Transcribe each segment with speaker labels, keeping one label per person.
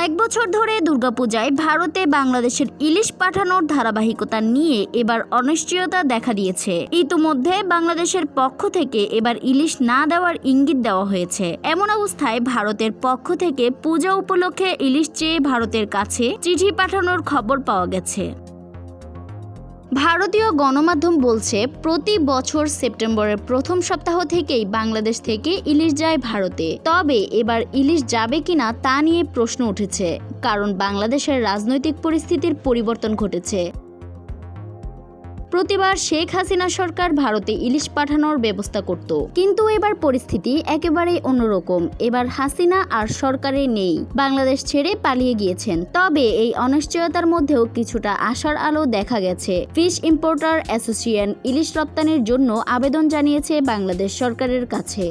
Speaker 1: কয়েক বছর ধরে দুর্গাপূজায় ভারতে বাংলাদেশের ইলিশ পাঠানোর ধারাবাহিকতা নিয়ে এবার অনিশ্চয়তা দেখা দিয়েছে। ইতোমধ্যে বাংলাদেশের পক্ষ থেকে এবার ইলিশ না দেওয়ার ইঙ্গিত দেওয়া হয়েছে। এমন অবস্থায় ভারতের পক্ষ থেকে পূজা উপলক্ষে ইলিশ চেয়ে ভারতের কাছে চিঠি পাঠানোর খবর পাওয়া গেছে। ভারতীয় গণমাধ্যম বলছে, প্রতি বছর সেপ্টেম্বরের প্রথম সপ্তাহ থেকেই বাংলাদেশ থেকে ইলিশ যায় ভারতে। তবে এবার ইলিশ যাবে কিনা তা নিয়ে প্রশ্ন উঠেছে, কারণ বাংলাদেশের রাজনৈতিক পরিস্থিতির পরিবর্তন ঘটেছে। প্রতিবার শেখ হাসিনা সরকার ভারতে ইলিশ পাঠানোর ব্যবস্থা করত। কিন্তু এবার পরিস্থিতি একেবারেই অন্যরকম। এবার হাসিনা আর সরকারে নেই। বাংলাদেশ ছেড়ে পালিয়ে গিয়েছেন। তবে এই অনিশ্চয়তার মধ্যেও কিছুটা আশার আলো দেখা গেছে। ফিশ ইম্পোর্টার অ্যাসোসিয়েশন ইলিশ রপ্তানির জন্য আবেদন জানিয়েছে বাংলাদেশ সরকারের কাছে।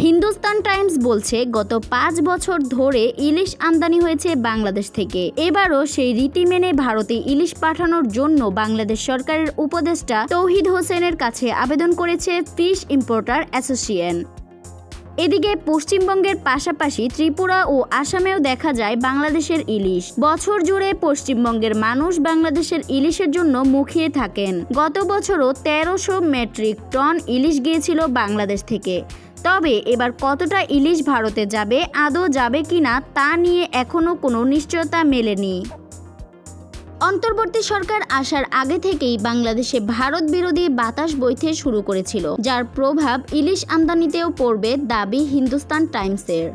Speaker 1: হিন্দুস্তান টাইমস বলছে, গত পাঁচ বছর ধরে ইলিশ আমদানি হয়েছে বাংলাদেশ থেকে। এবারও সেই রীতি মেনে ভারতে ইলিশ পাঠানোর জন্য বাংলাদেশ সরকারের উপদেষ্টা তৌহিদ হোসেনের কাছে আবেদন করেছে ফিশ ইম্পোর্টার অ্যাসোসিয়েশন। এদিকে পশ্চিমবঙ্গের পাশাপাশি ত্রিপুরা ও আসামেও দেখা যায় বাংলাদেশের ইলিশ। বছর জুড়ে পশ্চিমবঙ্গের মানুষ বাংলাদেশের ইলিশের জন্য মুখিয়ে থাকেন। গত বছরও তেরোশো মেট্রিক টন ইলিশ গিয়েছিল বাংলাদেশ থেকে। তবে এবার কতটা ইলিশ ভারতে যাবে, আদৌ যাবে কি না তা নিয়ে এখনও কোনো নিশ্চয়তা মেলেনি। অন্তর্বর্তী সরকার আসার আগে থেকেই বাংলাদেশে ভারত বিরোধী বাতাস বইতে শুরু করেছিল, যার প্রভাব ইলিশ আমদানিতেও পড়বে দাবি হিন্দুস্তান টাইমসের।